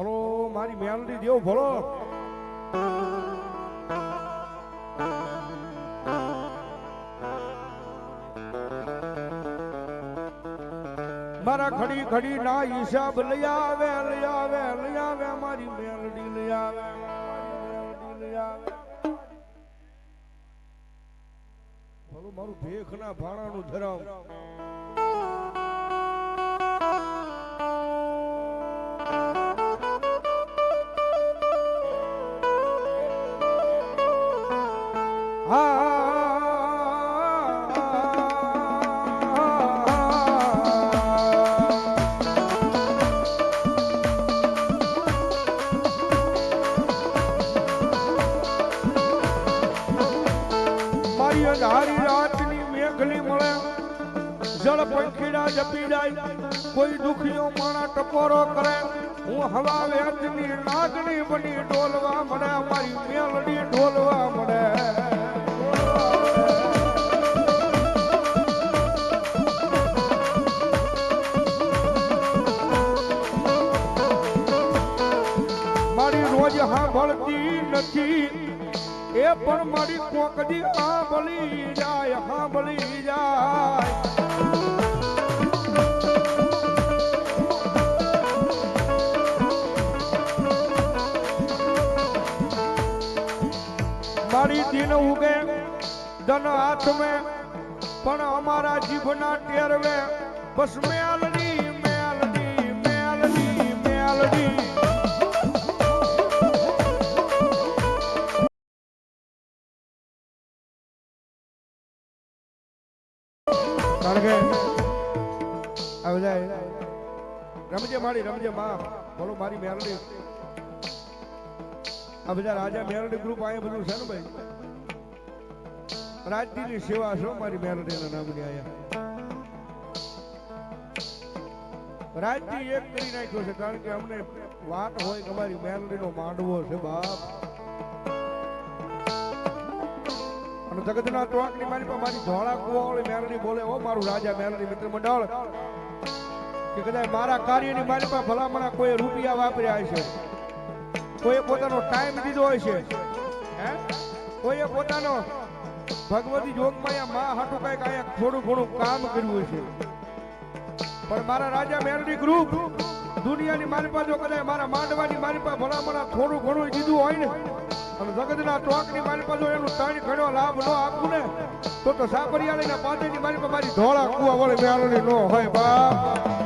ભલો, મારી મેલડી દેવ ભલો. મારા ખડી ખડી ના હિસાબ લઈ આવે લઈ આવે લઈ આવે, મારી મેલડી લઈ આવે, મારી ભેખ ના ભાણાનું ધરાવ. દુખીઓ માણા ટકોરો કરે. હું હવા વેચની નાગની બની ઢોલવા મળે મારી મેલડી ઢોલવા મળે. મારી રોજ સાંભળતી નથી, એ પણ મારી કોકડી સાંભળી જાય સાંભળી જાય. મારી ઉગે ધન હાથ મેં પણ અમારા જીભના ટેરવે, બસ મેલની મેલની મેલની મેલની રમજે મારી, રમજે માં બોલો મારી મેલડી. આ બધા રાજા મેલડી ગ્રુપ અહીંયા બધું છે ને ભાઈ? રાજ્યની સેવા છો મારી મેલડીના નામની આયા રાજ્ય એક કરી નાખ્યો છે કારણ કે અમને વાત હોય કે અમારી મેલડીનો માંડવો છે બાપ. અને જગતના ટોકની મારી પાસે મારી ધોળા કુવાળી મેરડી બોલે ઓ મારું રાજા મેરડી મિત્ર મંડળ કે કદાચ મારા કાર્યની મારી પાસે ભલામણા કોઈ રૂપિયા વાપર્યા છે કોઈએ પોતાનો ટાઈમ દીધો હોય છે, હે? કોઈએ પોતાનો ભગવતી જોગમાં મા હાટું કંઈક અહીંયા થોડું ઘણું કામ કર્યું છે. પણ મારા રાજા મેરડી ગ્રુપ દુનિયાની મારી પાસે કદાચ મારા માંડવાની મારી પાસે ભલામણા થોડું ઘણું દીધું હોય ને, અને જગતના ચોકની મારી પાસે એનું ત્રણ ઘણો લાભ ન આપું ને, તો તો સાપરિયાળીના પાસેની મારી પાસે મારી ધોળા કુવા વળે મેળવણી ન હોય બાપ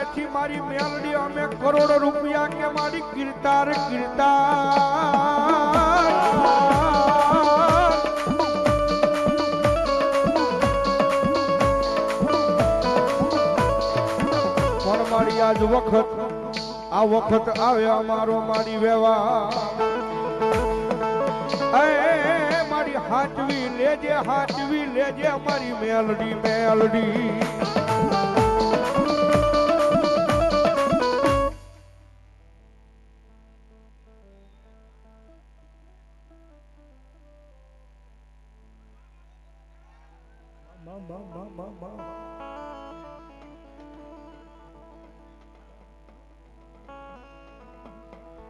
નથી મારી મેલડી, અમે કરોડો રૂપિયા કે મારી કિરતાર કિરતાર. પણ મારી આજ વખત, આ વખત આવે અમારો મારી વેવા. મારી હાચવી લેજે હાચવી લેજે, મારી મેલડી મેલડી.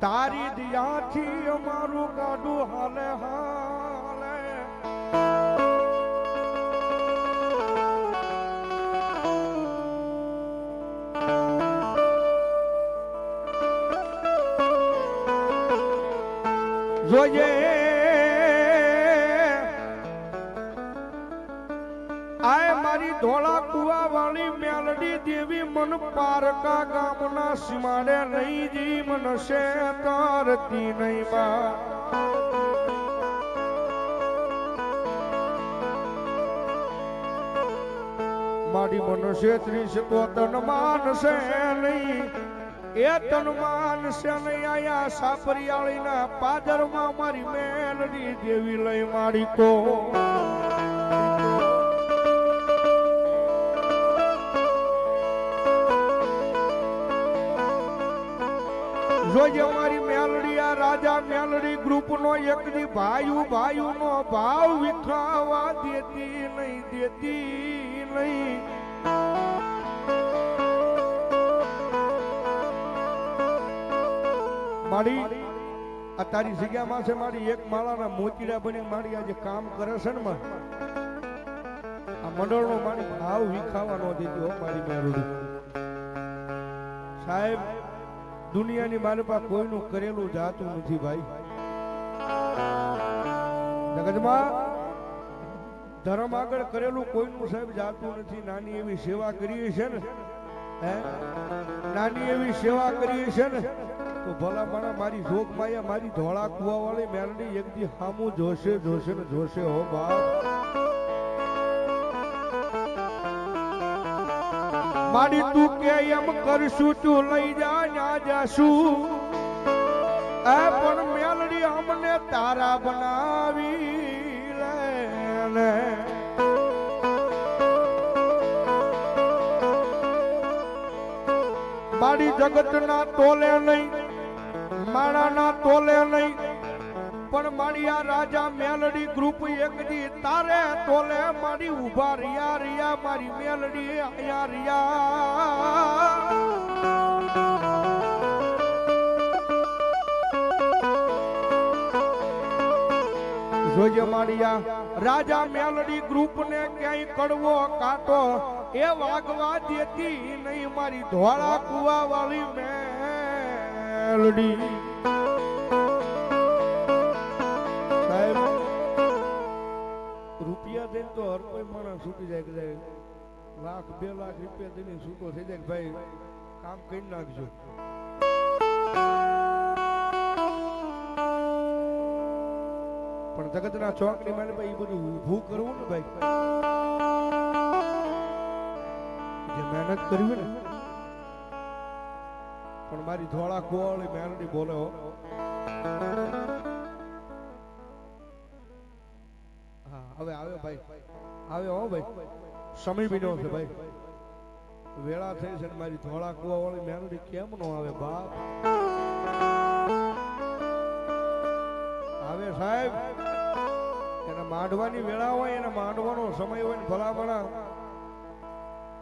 તારી દિયાથી અમારું ગાડું હાલે હાલે. જોઈએ આય મારી ધોળા કુવા વાળી મેલડી દેવી મન પારકા ગામના સીમાડે નહીં જી મનશે તારતી નહીં બા. મારી મનશે ત્રીસ તો તન માનશે નહીં એ તન માનશે નહીં આયા સાપરિયાળીના પાદરમાં મારી મેલડી દેવી લઈ મારી કો જોજે અમારી મેલડી, આ રાજા મેલડી ગ્રુપનો એક દી ભાઈ ભાયુ નો ભાવ વિખાવા દેતી નહીં દેતી નહીં. મારી, આ તારી જગ્યામાં છે મારી એક માળાના મોતીડા બની મારી આજે કામ કરે છે ને આ મંડળનો મારી ભાવ વિખાવા ન દેતી હો મારી મેલડી. સાહેબ દુનિયાની મારી પાસે કોઈનું કરેલું જાતું નથી ભાઈ. જગતમાં ધર્મ આગળ કરેલું કોઈનું સાહેબ જાતું નથી. નાની એવી સેવા કરીએ છે ને, હે? નાની એવી સેવા કરીએ છે ને, તો ભલા ભણા મારી જોગ માયા મારી ધોળા કુવા વાળી મેલડી એક દી હામું જોશે જોશે ને જોશે, હો બાપ. મારી તું કે એમ કરશું તું લઈ જા ના જાશું. એ પણ મેલડી અમને તારા બનાવી લે મારી જગતના તોલે નહીં, માણાના તોલે નહીં પણ મારી રાજા મેલડી ગ્રુપ એક દી તારે તોલે મારી ઊભા રિયા રિયા મારી મેલડી આયા રિયા જોજે મારિયા રાજા મેલડી ગ્રુપ ને ક્યાંય કડવો કાટો એ વાગવા દેતી નહીં, મારી ધોળા કુવા વાળી મેલડી. હર કોઈ માણસ છૂટી જાય કદાચ. લાખ, બે લાખ રૂપિયા દઈને છૂટો થઈ જાય ભાઈ, કામ કરી નાખજો. પણ જગતના ચોકડી માને ભાઈ બધું ઊભું કરવું ને ભાઈ. જે મહેનત કરવી ને. પણ મારી ધોળા કુવાળી મેલડી બોલે હા. સમય બીજો છે ભાઈ. વેળા થઈ છે મારી ધોળા કુવા વાળી મેલડી કેમ નો આવે બાપ? આવે સાહેબ. એને માંડવાની વેળા હોય, એને માંડવાનો સમય હોય ને ભલામણા.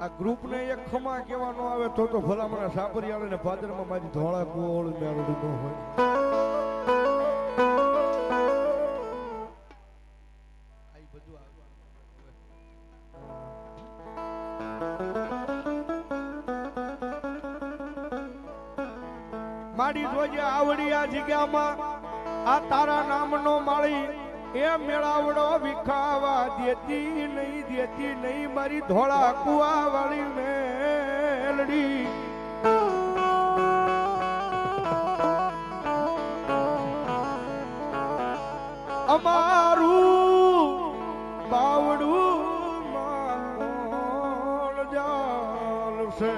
આ ગ્રુપ ને એક ખમા કેવાનો આવે તો તો ભલામણા સાપરિયાળે ને ભાદરમાં મારી ધોળા કુવા વાળી મેલડી નો હોય. મારી જોજે આવડી આ જગ્યામાં. આ તારા નામનો માળી એ મેળાવડો વિખાવા દેતી નહીં દેતી નહીં. મારી ધોળા કુવા વાળી મેલડી. અમારું બાવડું માં કોણ જાલશે.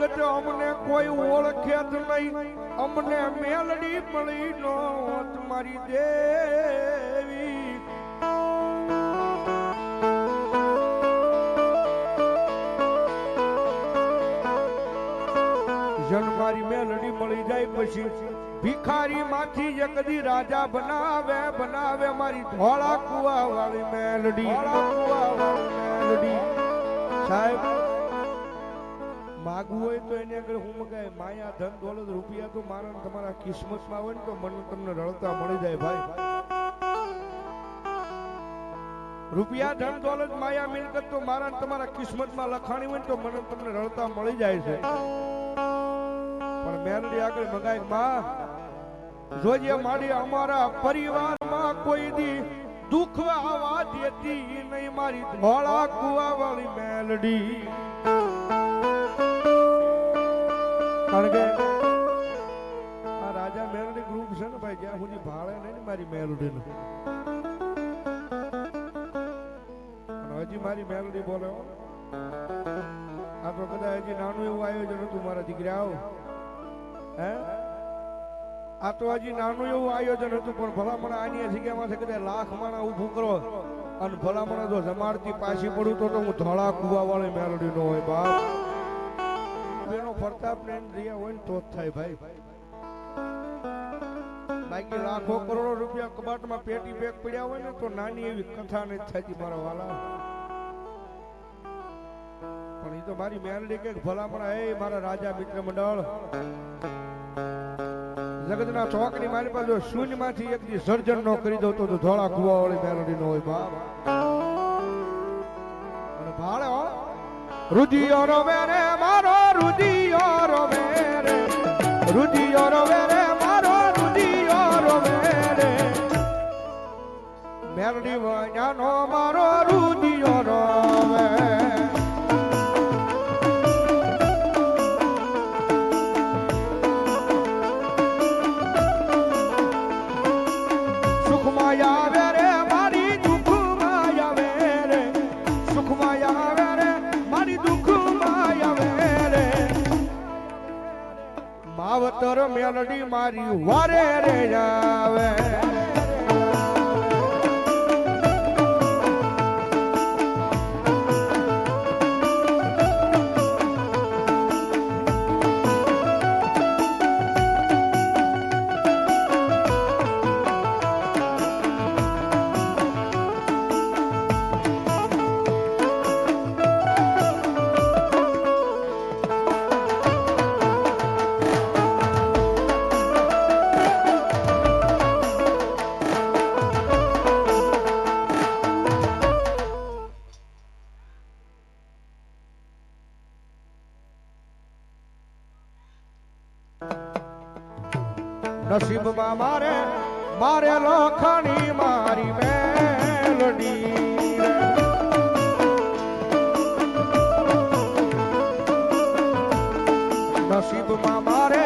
જગત અમને કોઈ ઓળખે જ નહીં. અમને મેલડી મળી નો મારી દેવી. જન મારી મેલડી મળી જાય પછી ભિખારી માંથી જગદી રાજા બનાવે બનાવે મારી ધોળા કુવા વાળી મેલડી. સાહેબ માગવું હોય તો એની આગળ હું મગાય. માયા ધન દોલત રૂપિયા તો મારા તમારા કિસ્મતમાં હોય ને તો મને તમને રળતા મળી જાય ભાઈ. રૂપિયા ધન દોલત માયા મિલકત તો મારા તમારા કિસ્મતમાં લખાણી હોય ને તો મને તમને રળતા મળી જાય છે. પણ મેલડી આગળ મગાય, માં જોજે મારી અમારા પરિવારમાં કોઈ દી દુઃખ આવવા દેતી નહીં. મારી ધોળા કુવા વાળી મેલડી કારણ કે આ રાજા મેલડી ગ્રુપ છે ને ભાઈ, જ્યાં સુધી ભાળે નહીં મારી મેલડી નું હજી મારી મેલડી બોલે. આ તો કદાચ હજી નાનું એવું આયોજન હતું, મારા દીકરાઓ. હે? આ તો હજી નાનું એવું આયોજન હતું, પણ ભલામણ આની જગ્યામાંથી કદાચ લાખ માણા ઊભું કરો અને ભલામણ જો જમાડતી પાછી પડું તો હું ધોળા કુવા વાળી મેલડી નો હોય બાપ. પ્રતાપ ને રહ્યા હોય ને તો જ થાય ભાઈ. બાકી લાખો કરોડો રૂપિયા કબાટમાં પેટી બેગ પડ્યા હોય ને તો નાની એવી કથા નથી થતી મારા વાલા. પણ એ તો મારી મેલડી કે ભલામણ, એ મારા રાજા મિત્ર મંડળ જગતના ચોકની મારી પાસે શૂન્યમાંથી એક દી સર્જન નો કરી દઉં તો ધોળા કુવા વાળી મેલડી નો હોય બાપ. અને ભાડે રુધિયો રોવે મેરે મારો રુધિયો રોવે રે, રુધિયો રોવે રે, મારો રુધિયો રોવે રે. મેલડી વજાનો મારો રુધિયો રોવે. નસીબમાં મારે મારે લખણી મારી મેલડી. નસીબમાં મારે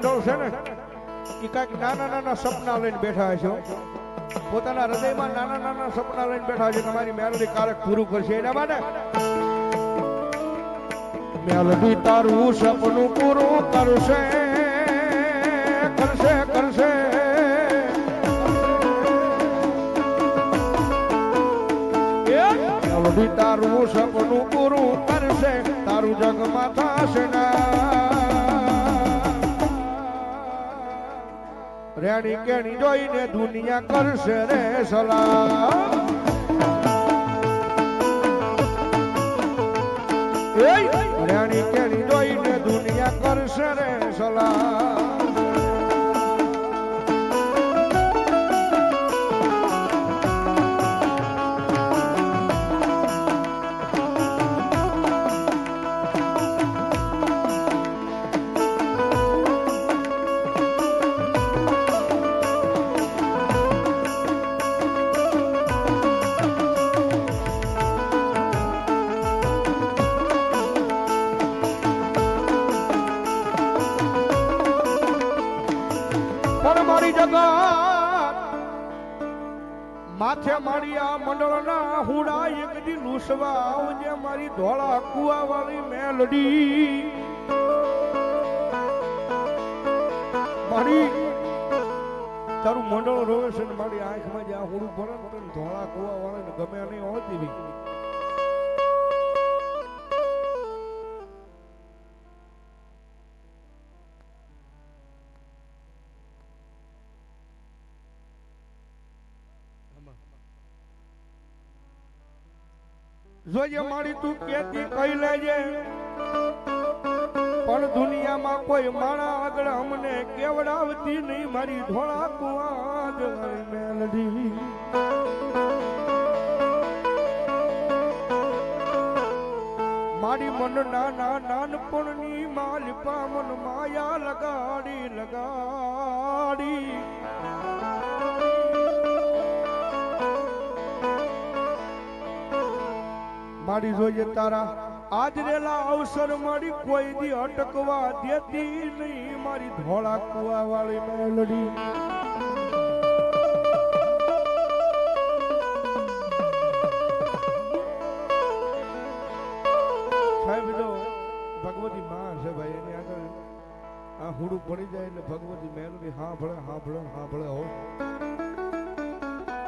મંડળ છે ને એ કાંઈક નાના નાના સપના લઈને બેઠા છો પોતાના હૃદયમાં નાના નાના સપના લઈને બેઠા છે તમારી મેલડી કારક પૂરું કરશે. એના માટે મેલડી તારું સપનું પૂરું કરશે કરશે કરશે. તારું સપનું પૂરું કરશે, તારું જગમાં થશે રેણી કેણી જોઈને દુનિયા કરશે રે એય! રેણી કેણી જોઈને દુનિયા કરશે રે સલામ મંડળના હુડા એક દી લૂસવા આવજે મારી ધોળા કુવા વાળી મેલડી. મારી તારું મંડળ રોવે છે ને મારી આંખમાં જ્યાં હુડું ભરે ને ધોળા કુવા વાળાને ગમે નહીં હોતી જોઈએ મારી તું કેતી કઈ લેજે. પણ દુનિયામાં કોઈ માણા આગળ અમને કેવડાવતી નહીં. મારી ધોળા કુવાજ મેલડી. મારી મન નાના નાનપણની માલિપા મન માયા લગાડી લગાડી. મારી જોઈએ તારા. આજરેલા અવસર મારી કોઈ દી અટકવા દેતી નહીં. મારી ધોળા કુવા વાળી મેલડી જો ભગવતી માં છે ભાઈ, એની આગળ આ હુડું પડી જાય એટલે ભગવતી મેલડી હા ભળે હા ભળે